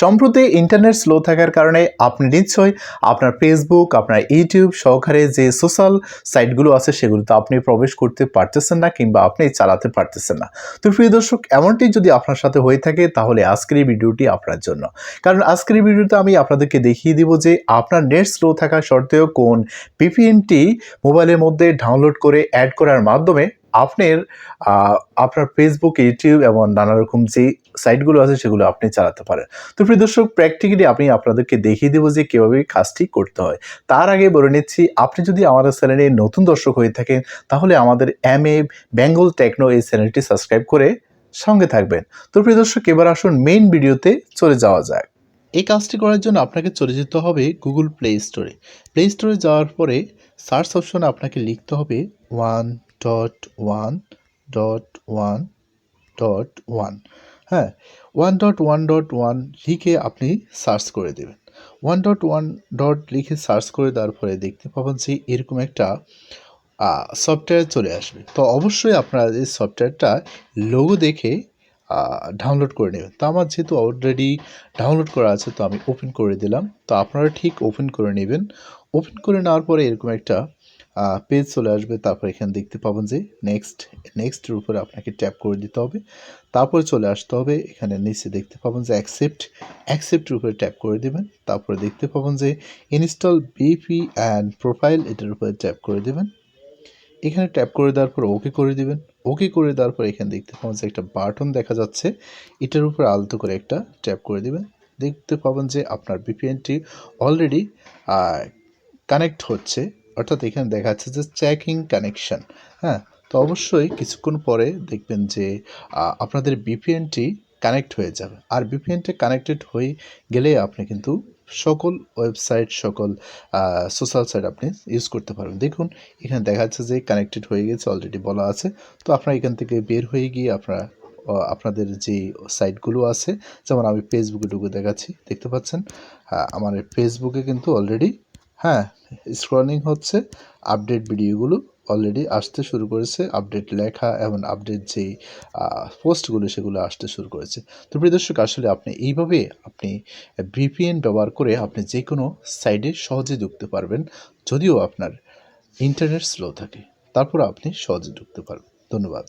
সম্প্রতি internet slow থাকার কারণে আপনি নিশ্চয়ই আপনার ফেসবুক আপনার ইউটিউব সহকারে যে সোশ্যাল সাইটগুলো আছে সেগুলোতে আপনি প্রবেশ করতে পারতেছেন না কিংবা আপনি চালাতে পারতেছেন না। তো প্রিয় দর্শক, এমনটি যদি আপনার সাথে হয়ে থাকে তাহলে আজকের এই ভিডিওটি আপনার জন্য। কারণ আজকের এই ভিডিওতে আমি আপনাদেরকে দেখিয়ে দিব যে আপনার নেট স্লো থাকা সত্ত্বেও কোন পিপিএনটি মোবাইলের মধ্যে ডাউনলোড করে অ্যাড করার মাধ্যমে আপনার আপনার ফেসবুক ইউটিউব এবং নানা রকম যে সাইটগুলো আছে সেগুলো আপনি চালাতে পারেন। তো প্রিয় দর্শক প্র্যাকটিক্যালি আমি আপনাদেরকে দেখিয়ে দেবো যে কীভাবে কাজটি করতে হয়। তার আগে বলে নিচ্ছি, আপনি যদি আমাদের চ্যানেলে নতুন দর্শক হয়ে থাকেন, তাহলে আমাদের এম এ বেঙ্গল টেকনো এই চ্যানেলটি সাবস্ক্রাইব করে সঙ্গে থাকবেন। তো প্রিয় দর্শক, এবার আসুন মেইন ভিডিওতে চলে যাওয়া যাক। এই কাজটি করার জন্য আপনাকে চলে যেতে হবে গুগল প্লে স্টোরে প্লে স্টোরে যাওয়ার পরে সার্চ অপশনে আপনাকে লিখতে হবে one dot one dot one dot one হ্যাঁ one dot one dot one লিখে আপনি সার্চ করে দেবেন। ওয়ান ডট ওয়ান ডট লিখে সার্চ করে দেওয়ার পরে দেখতে পাবেন যে এরকম একটা সফটওয়্যার চলে আসবে। তো অবশ্যই আপনারা এই সফটওয়্যারটা লোগো দেখে ডাউনলোড করে নেবেন। তো আমার যেহেতু অলরেডি ডাউনলোড করা আছে, তো আমি ওপেন করে দিলাম। তো আপনারা ঠিক ওপেন করে নেবেন। ওপেন করে নেওয়ার পরে এরকম একটা পেজ চলে আসবে, তারপর এখানে দেখতে পাবেন যে নেক্সট নেক্সটের উপরে আপনাকে ট্যাপ করে দিতে হবে। তারপরে চলে আসতে হবে, এখানে নিচে দেখতে পাবেন যে অ্যাকসেপ্ট অ্যাকসেপ্টের উপরে ট্যাপ করে দেবেন। তারপরে দেখতে পাবেন যে ইনস্টল বিপি অ্যান্ড প্রোফাইল এটার উপরে ট্যাপ করে দেবেন। এখানে ট্যাপ করে দেওয়ার পর ওকে করে দিবেন। ওকে করে দেওয়ার পর এখানে দেখতে পাবেন যে একটা বাটন দেখা যাচ্ছে, এটার উপর আলতো করে একটা ট্যাপ করে দিবেন। দেখতে পাবেন যে আপনার বিপিএনটি অলরেডি কানেক্ট হচ্ছে। অর্থাৎ এখানে দেখা যাচ্ছে যে চেকিং কানেকশন হ্যাঁ? তো অবশ্যই কিছুক্ষণ পরে দেখবেন যে আপনাদের বিপিএনটি কানেক্ট হয়ে যাবে। আর বিপিএনটি কানেক্টেড হয়ে গেলে আপনি কিন্তু সকল ওয়েবসাইট সকল সোশ্যাল সাইট আপনি ইউজ করতে পারবেন। দেখুন, এখানে দেখা যাচ্ছে যে কানেক্টেড হয়ে গেছে অলরেডি বলা আছে। তো আপনারা এখান থেকে বের হয়ে গিয়ে আপনারা আপনাদের যে সাইটগুলো আছে, যেমন আমি ফেসবুকে ঢুকে দেখাচ্ছি, দেখতে পাচ্ছেন? আমার ফেসবুকে কিন্তু অলরেডি হ্যাঁ স্ক্রলিং হচ্ছে আপডেট ভিডিওগুলো অলরেডি আসতে শুরু করেছে আপডেট লেখা এবং আপডেট যেই পোস্টগুলো সেগুলো আসতে শুরু করেছে। তো প্রিয় দর্শক, আসলে আপনি এইভাবে আপনি ভিপিএন ব্যবহার করে আপনি যে কোনো সাইডে সহজে ঢুকতে পারবেন, যদিও আপনার ইন্টারনেট স্লো থাকে তারপর আপনি সহজে ঢুকতে পারবেন। ধন্যবাদ।